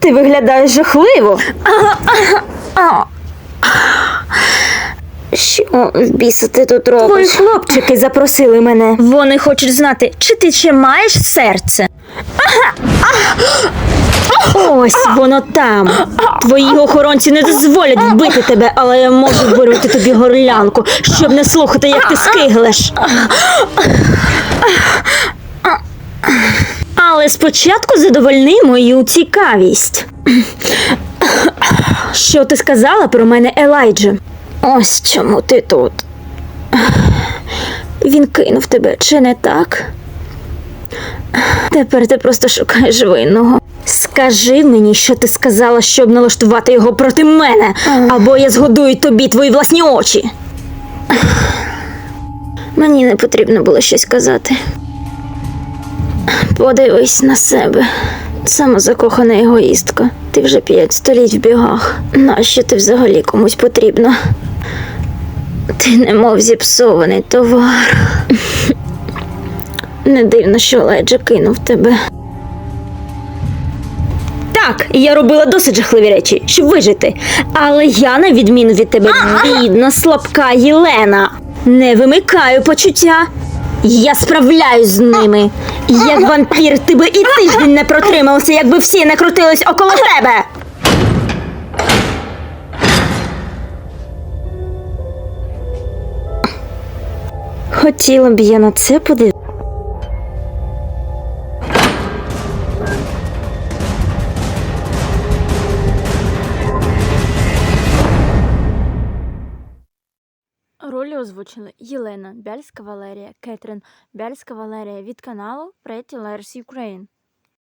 ти виглядаєш жахливо. Що в біса ти тут Твої хлопчики запросили мене. Вони хочуть знати, чи ти ще маєш серце. Ось воно там. Твої охоронці не дозволять вбити тебе, але я можу вирвати тобі горлянку, щоб не слухати, як ти скиглиш. Але спочатку задовольни мою цікавість. Що ти сказала про мене, Елайджа? Ось чому ти тут. Він кинув тебе, чи не так? Тепер ти просто шукаєш винного. Скажи мені, що ти сказала, щоб налаштувати його проти мене, або я згодую тобі твої власні очі. Мені не потрібно було щось казати. Подивись на себе. Самозакохана егоїстка. Ти вже п'ять століть в бігах. Нащо ти взагалі комусь потрібна? Ти немов зіпсований товар. Не дивно, що Леджа кинув тебе. Так, я робила досить жахливі речі, щоб вижити. Але я, на відміну від тебе, бідна, слабка Єлена. Не вимикаю почуття. Я справляюсь з ними. Як вампір, ти би і тиждень не протримався, якби всі не крутились около тебе. Хотіла б я на це подивитися. Ролі озвучили Єлена Бяльська Валерія, Кетрин Бяльська Валерія від каналу Pretty Layers Ukraine.